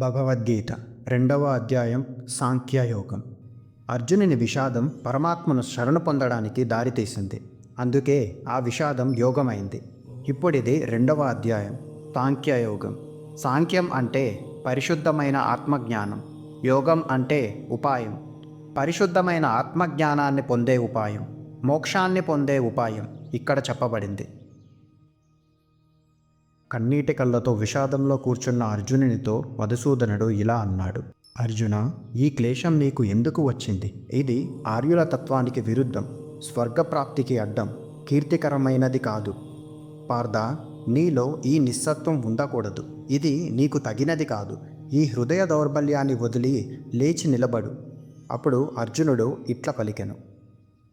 భగవద్గీత రెండవ అధ్యాయం సాంఖ్యయోగం. అర్జునుని విషాదం పరమాత్మను శరణు పొందడానికి దారితీసింది. అందుకే ఆ విషాదం యోగమైంది. ఇప్పుడిది రెండవ అధ్యాయం సాంఖ్యయోగం. సాంఖ్యం అంటే పరిశుద్ధమైన ఆత్మజ్ఞానం. యోగం అంటే ఉపాయం. పరిశుద్ధమైన ఆత్మజ్ఞానాన్ని పొందే ఉపాయం. మోక్షాన్ని పొందే ఉపాయం. ఇక్కడ చెప్పబడింది. కన్నీటి కళ్ళతో విషాదంలో కూర్చున్న అర్జునునితో మధుసూదనుడు ఇలా అన్నాడు. అర్జున ఈ క్లేశం నీకు ఎందుకు వచ్చింది? ఇది ఆర్యుల తత్వానికి విరుద్ధం. స్వర్గప్రాప్తికి అడ్డం. కీర్తికరమైనది కాదు. పార్థ నీలో ఈ నిస్సత్వం ఉండకూడదు. ఇది నీకు తగినది కాదు. ఈ హృదయ దౌర్బల్యాన్ని వదిలి లేచి నిలబడు అప్పుడు అర్జునుడు ఇట్ల పలికెను.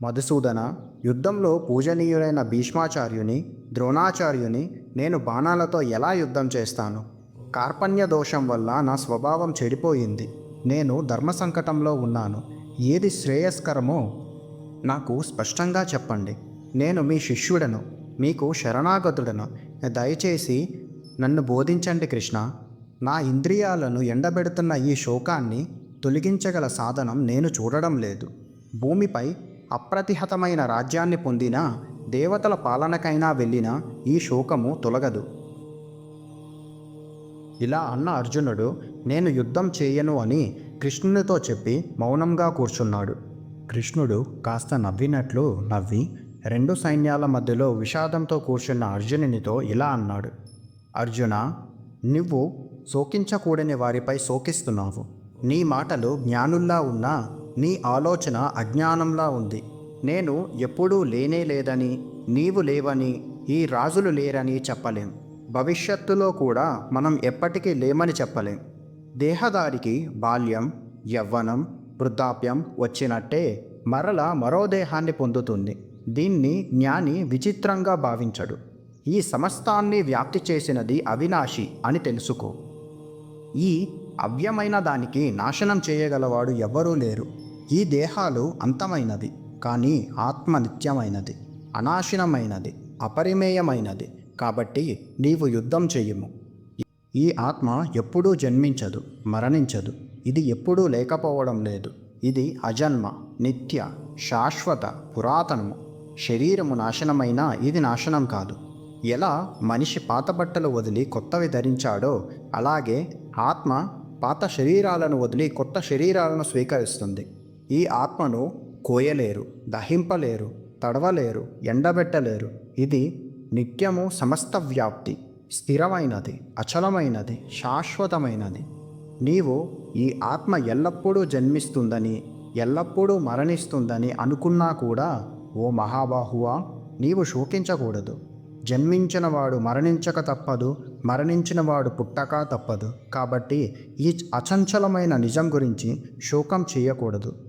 మధుసూదన యుద్ధంలో పూజనీయులైన భీష్మాచార్యుని ద్రోణాచార్యుని నేను బాణాలతో ఎలా యుద్ధం చేస్తాను? కార్పణ్య దోషం వల్ల నా స్వభావం చెడిపోయింది. నేను ధర్మ సంకటంలో ఉన్నాను. ఏది శ్రేయస్కరమో నాకు స్పష్టంగా చెప్పండి. నేను మీ శిష్యుడను మీకు శరణాగతుడను. దయచేసి నన్ను బోధించండి కృష్ణ. నా ఇంద్రియాలను ఎండబెడుతున్న ఈ శోకాన్ని తొలగించగల సాధనం నేను చూడడం లేదు. భూమిపై అప్రతిహతమైన రాజ్యాన్ని పొందిన దేవతల పాలనకైనా వెళ్ళిన ఈ శోకము తొలగదు. ఇలా అన్న అర్జునుడు నేను యుద్ధం చేయను అని కృష్ణునితో చెప్పి మౌనంగా కూర్చున్నాడు. కృష్ణుడు కాస్త నవ్వినట్లు నవ్వి రెండు సైన్యాల మధ్యలో విషాదంతో కూర్చున్న అర్జునునితో ఇలా అన్నాడు. అర్జున నువ్వు శోకించకూడని వారిపై శోకిస్తున్నావు. నీ మాటలు జ్ఞానుల్లా ఉన్నా నీ ఆలోచన అజ్ఞానంలా ఉంది. నేను ఎప్పుడూ లేనే లేదని నీవు లేవని ఈ రాజులు లేరని చెప్పలేం. భవిష్యత్తులో కూడా మనం ఎప్పటికీ లేమని చెప్పలేం. దేహదారికి బాల్యం యవ్వనం వృద్ధాప్యం వచ్చినట్టే మరల మరో దేహాన్ని పొందుతుంది. దీన్ని జ్ఞాని విచిత్రంగా భావించడు. ఈ సమస్తాన్ని వ్యాప్తి చేసినది అవినాశి అని తెలుసుకో. ఈ అవ్యమైన దానికి నాశనం చేయగలవాడు ఎవ్వరూ లేరు. ఈ దేహాలు అంతమైనది కానీ ఆత్మ నిత్యమైనది అనాశనమైనది అపరిమేయమైనది. కాబట్టి నీవు యుద్ధం చెయ్యము ఈ ఆత్మ ఎప్పుడూ జన్మించదు మరణించదు. ఇది ఎప్పుడూ లేకపోవడం లేదు. ఇది అజన్మ నిత్య శాశ్వత పురాతనము. శరీరము నాశనమైనా ఇది నాశనం కాదు. ఎలా మనిషి పాత బట్టలు వదిలి కొత్తవి ధరించాడో అలాగే ఆత్మ పాత శరీరాలను వదిలి కొత్త శరీరాలను స్వీకరిస్తుంది. ఈ ఆత్మను కోయలేరు దహింపలేరు తడవలేరు ఎండబెట్టలేరు. ఇది నిత్యము సమస్త వ్యాప్తి స్థిరమైనది అచలమైనది శాశ్వతమైనది. నీవు ఈ ఆత్మ ఎల్లప్పుడూ జన్మిస్తుందని ఎల్లప్పుడూ మరణిస్తుందని అనుకున్నా కూడా ఓ మహాబాహువా నీవు శోకించకూడదు. జన్మించినవాడు మరణించక తప్పదు మరణించినవాడు పుట్టక తప్పదు. కాబట్టి ఈ అచంచలమైన నిజం గురించి శోకం చేయకూడదు.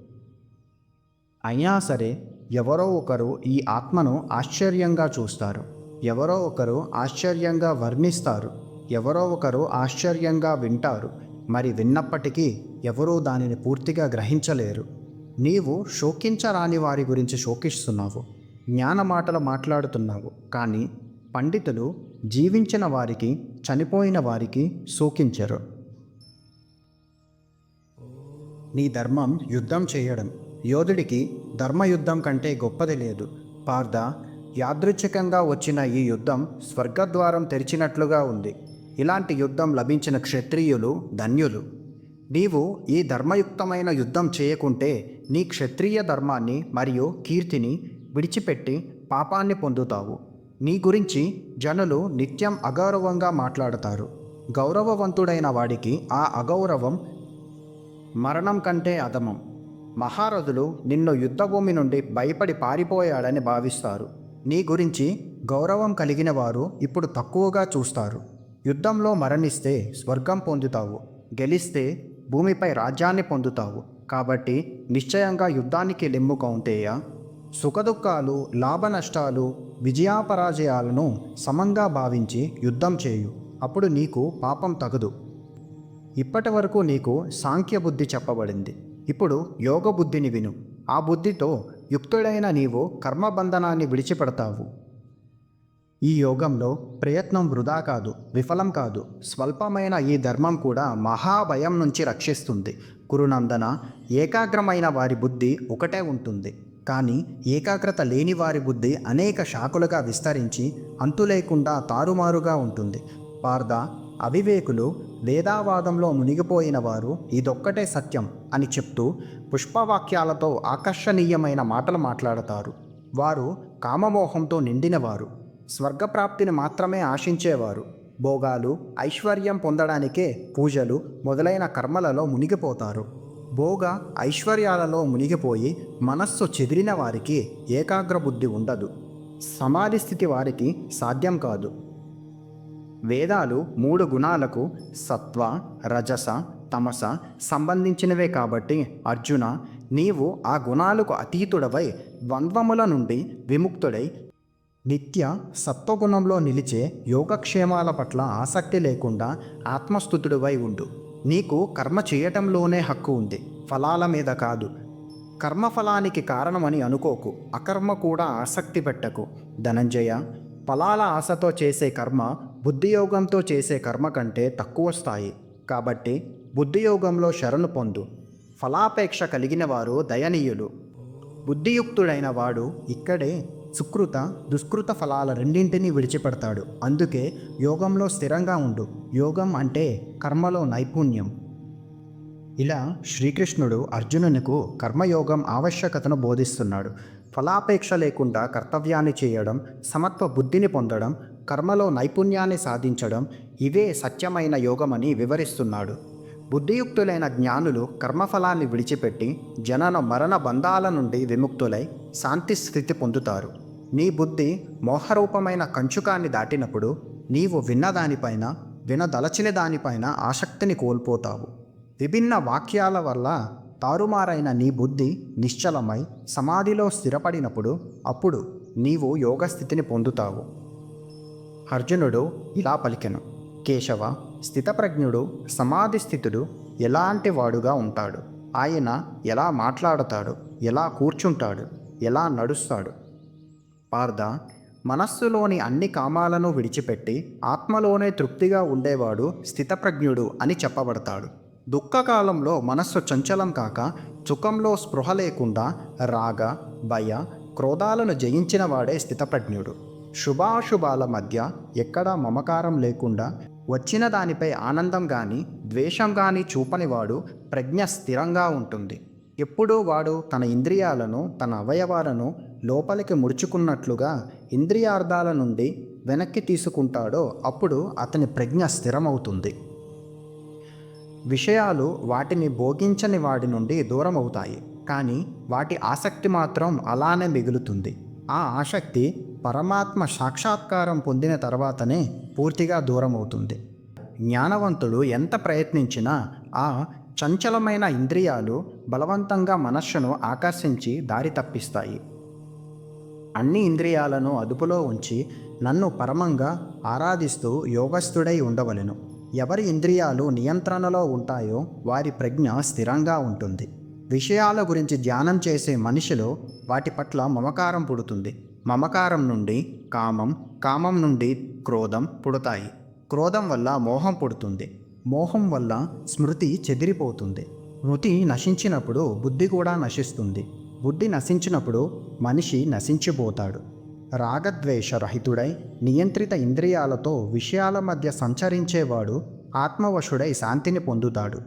అయినా సరే ఎవరో ఒకరు ఈ ఆత్మను ఆశ్చర్యంగా చూస్తారు. ఎవరో ఒకరు ఆశ్చర్యంగా వర్ణిస్తారు. ఎవరో ఒకరు ఆశ్చర్యంగా వింటారు. మరి విన్నప్పటికీ ఎవరూ దానిని పూర్తిగా గ్రహించలేరు. నీవు శోకించరాని వారి గురించి శోకిస్తున్నావు. జ్ఞాన మాటలు మాట్లాడుతున్నావు. కానీ పండితులు జీవించిన వారికి చనిపోయిన వారికి శోకించరు. నీ ధర్మం యుద్ధం చేయడం. యోధుడికి ధర్మయుద్ధం కంటే గొప్పది లేదు. పార్థ యాదృచ్ఛికంగా వచ్చిన ఈ యుద్ధం స్వర్గద్వారం తెరిచినట్లుగా ఉంది. ఇలాంటి యుద్ధం లభించిన క్షత్రియులు ధన్యులు. నీవు ఈ ధర్మయుక్తమైన యుద్ధం చేయకుంటే నీ క్షత్రియ ధర్మాన్ని మరియు కీర్తిని విడిచిపెట్టి పాపాన్ని పొందుతావు. నీ గురించి జనులు నిత్యం అగౌరవంగా మాట్లాడతారు. గౌరవవంతుడైన వాడికి ఆ అగౌరవం మరణం కంటే అధమం. మహారథులు నిన్ను యుద్ధభూమి నుండి భయపడి పారిపోయాడని భావిస్తారు. నీ గురించి గౌరవం కలిగిన వారు ఇప్పుడు తక్కువగా చూస్తారు. యుద్ధంలో మరణిస్తే స్వర్గం పొందుతావు. గెలిస్తే భూమిపై రాజ్యాన్ని పొందుతావు. కాబట్టి నిశ్చయంగా యుద్ధానికి లెమ్ము కౌంటేయ. సుఖదుఖాలు లాభనష్టాలు విజయాపరాజయాలను సమంగా భావించి యుద్ధం చేయు. అప్పుడు నీకు పాపం తగదు. ఇప్పటి వరకు నీకు సాంఖ్య బుద్ధి చెప్పబడింది. ఇప్పుడు యోగ బుద్ధిని విను. ఆ బుద్ధితో యుక్తుడైన నీవు కర్మబంధనాన్ని విడిచిపెడతావు. ఈ యోగంలో ప్రయత్నం వృధా కాదు విఫలం కాదు. స్వల్పమైన ఈ ధర్మం కూడా మహాభయం నుంచి రక్షిస్తుంది. కురునందన ఏకాగ్రమైన వారి బుద్ధి ఒకటే ఉంటుంది. కానీ ఏకాగ్రత లేని వారి బుద్ధి అనేక శాఖలుగా విస్తరించి అంతు లేకుండా తారుమారుగా ఉంటుంది. పార్థ అవివేకులు వేదావాదంలో మునిగిపోయిన వారు ఇదొక్కటే సత్యం. అని చెప్తూ పుష్పవాక్యాలతో ఆకర్షణీయమైన మాటలు మాట్లాడతారు. వారు కామమోహంతో నిండినవారు. స్వర్గప్రాప్తిని మాత్రమే ఆశించేవారు. భోగాలు ఐశ్వర్యం పొందడానికే పూజలు మొదలైన కర్మలలో మునిగిపోతారు. భోగ ఐశ్వర్యాలలో మునిగిపోయి మనస్సు చెదిరిన వారికి ఏకాగ్ర బుద్ధి ఉండదు. సమాధి స్థితి వారికి సాధ్యం కాదు. వేదాలు మూడు గుణాలకు సత్వ రజస తమస సంబంధించినవే కాబట్టి అర్జున నీవు ఆ గుణాలకు అతీతుడవై ద్వంద్వముల నుండి విముక్తుడై నిత్య సత్వగుణంలో నిలిచే యోగక్షేమాల పట్ల ఆసక్తి లేకుండా ఆత్మస్థుతుడివై ఉండు. నీకు కర్మ చేయటంలోనే హక్కు ఉంది. ఫలాల మీద కాదు. కర్మఫలానికి కారణమని అనుకోకు. అకర్మ కూడా ఆసక్తి పెట్టకు. ధనంజయ ఫలాల ఆశతో చేసే కర్మ బుద్ధియోగంతో చేసే కర్మ కంటే తక్కువ స్థాయి. కాబట్టి బుద్ధియోగంలో శరణు పొందు. ఫలాపేక్ష కలిగిన వారు దయనీయులు. బుద్ధియుక్తుడైన వాడు ఇక్కడే సుకృత దుష్కృత ఫలాల రెండింటినీ విడిచిపెడతాడు. అందుకే యోగంలో స్థిరంగా ఉండు. యోగం అంటే కర్మలో నైపుణ్యం. ఇలా శ్రీకృష్ణుడు అర్జునునికు కర్మయోగం ఆవశ్యకతను బోధిస్తున్నాడు. ఫలాపేక్ష లేకుండా కర్తవ్యాన్ని చేయడం సమత్వ బుద్ధిని పొందడం కర్మలో నైపుణ్యాన్ని సాధించడం ఇవే సత్యమైన యోగమని వివరిస్తున్నాడు. బుద్ధియుక్తులైన జ్ఞానులు కర్మఫలాన్ని విడిచిపెట్టి జనన మరణ బంధాల నుండి విముక్తులై శాంతి స్థితి పొందుతారు. నీ బుద్ధి మోహరూపమైన కంచుకాన్ని దాటినప్పుడు నీవు విన్నదానిపైన వినదలచిన దానిపైన ఆసక్తిని కోల్పోతావు. విభిన్న వాక్యాల వల్ల తారుమారైన నీ బుద్ధి నిశ్చలమై సమాధిలో స్థిరపడినప్పుడు అప్పుడు నీవు యోగస్థితిని పొందుతావు. అర్జునుడు ఇలా పలికెను కేశవ స్థితప్రజ్ఞుడు సమాధి స్థితుడు ఎలాంటి వాడుగా ఉంటాడు? ఆయన ఎలా మాట్లాడతాడు? ఎలా కూర్చుంటాడు? ఎలా నడుస్తాడు? పార్థ మనస్సులోని అన్ని కామాలను విడిచిపెట్టి ఆత్మలోనే తృప్తిగా ఉండేవాడు స్థితప్రజ్ఞుడు అని చెప్పబడతాడు. దుఃఖకాలంలో మనస్సు చంచలం కాక సుఖంలో స్పృహ లేకుండా రాగ భయ క్రోధాలను జయించిన వాడే స్థితప్రజ్ఞుడు. శుభాశుభాల మధ్య ఎక్కడా మమకారం లేకుండా వచ్చిన దానిపై ఆనందం కానీ ద్వేషం కానీ చూపనివాడు ప్రజ్ఞ స్థిరంగా ఉంటుంది. ఎప్పుడూ వాడు తన ఇంద్రియాలను తన అవయవాలను లోపలికి ముడుచుకున్నట్లుగా ఇంద్రియార్థాల నుండి వెనక్కి తీసుకుంటాడో అప్పుడు అతని ప్రజ్ఞ స్థిరమవుతుంది. విషయాలు వాటిని భోగించని వాడి నుండి దూరం అవుతాయి కానీ వాటి ఆసక్తి మాత్రం అలానే మిగులుతుంది. ఆ ఆసక్తి పరమాత్మ సాక్షాత్కారం పొందిన తర్వాతనే పూర్తిగా దూరం అవుతుంది జ్ఞానవంతుడు ఎంత ప్రయత్నించినా ఆ చంచలమైన ఇంద్రియాలు బలవంతంగా మనస్సును ఆకర్షించి దారి తప్పిస్తాయి. అన్ని ఇంద్రియాలను అదుపులో ఉంచి నన్ను పరమంగా ఆరాధిస్తూ యోగస్థుడై ఉండవలెను. ఎవరి ఇంద్రియాలు నియంత్రణలో ఉంటాయో వారి ప్రజ్ఞ స్థిరంగా ఉంటుంది. విషయాల గురించి ధ్యానం చేసే మనిషిలో వాటి పట్ల మమకారం పుడుతుంది. మమకారం నుండి కామం కామం నుండి క్రోధం పుడతాయి. క్రోధం వల్ల మోహం పుడుతుంది. మోహం వల్ల స్మృతి చెదిరిపోతుంది. స్మృతి నశించినప్పుడు బుద్ధి కూడా నశిస్తుంది. బుద్ధి నశించినప్పుడు మనిషి నశించిపోతాడు. రాగద్వేష రహితుడై నియంత్రిత ఇంద్రియాలతో విషయాల మధ్య సంచరించేవాడు ఆత్మవశుడై శాంతిని పొందుతాడు.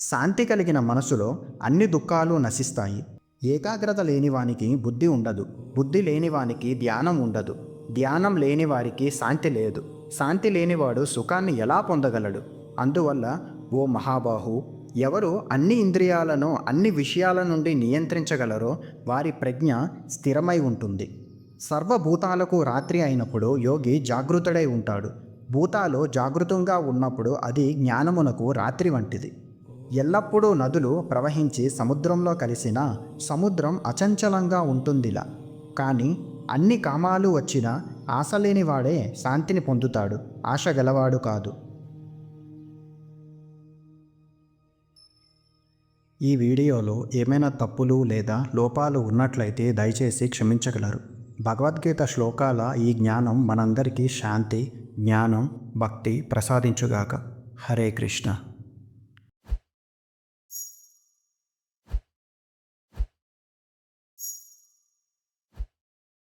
శాంతి కలిగిన మనసులో అన్ని దుఃఖాలు నశిస్తాయి. ఏకాగ్రత లేనివానికి బుద్ధి ఉండదు. బుద్ధి లేనివానికి ధ్యానం ఉండదు. ధ్యానం లేని వారికి శాంతి లేదు. శాంతి లేనివాడు సుఖాన్ని ఎలా పొందగలడు? అందువల్ల ఓ మహాబాహు ఎవరు అన్ని ఇంద్రియాలను అన్ని విషయాల నుండి నియంత్రించగలరో వారి ప్రజ్ఞ స్థిరమై ఉంటుంది. సర్వభూతాలకు రాత్రి అయినప్పుడు యోగి జాగృతుడై ఉంటాడు. భూతాలు జాగృతంగా ఉన్నప్పుడు అది జ్ఞానమునకు రాత్రి వంటిది. ఎల్లప్పుడూ నదులు ప్రవహించి సముద్రంలో కలిసిన సముద్రం అచంచలంగా ఉంటుందిలా. కానీ అన్ని కామాలు వచ్చినా ఆశ లేనివాడే శాంతిని పొందుతాడు. ఆశ గలవాడు కాదు. ఈ వీడియోలో ఏమైనా తప్పులు లేదా లోపాలు ఉన్నట్లయితే దయచేసి క్షమించగలరు. భగవద్గీత శ్లోకాల ఈ జ్ఞానం మనందరికీ శాంతి జ్ఞానం భక్తి ప్రసాదించుగాక. హరే కృష్ణ.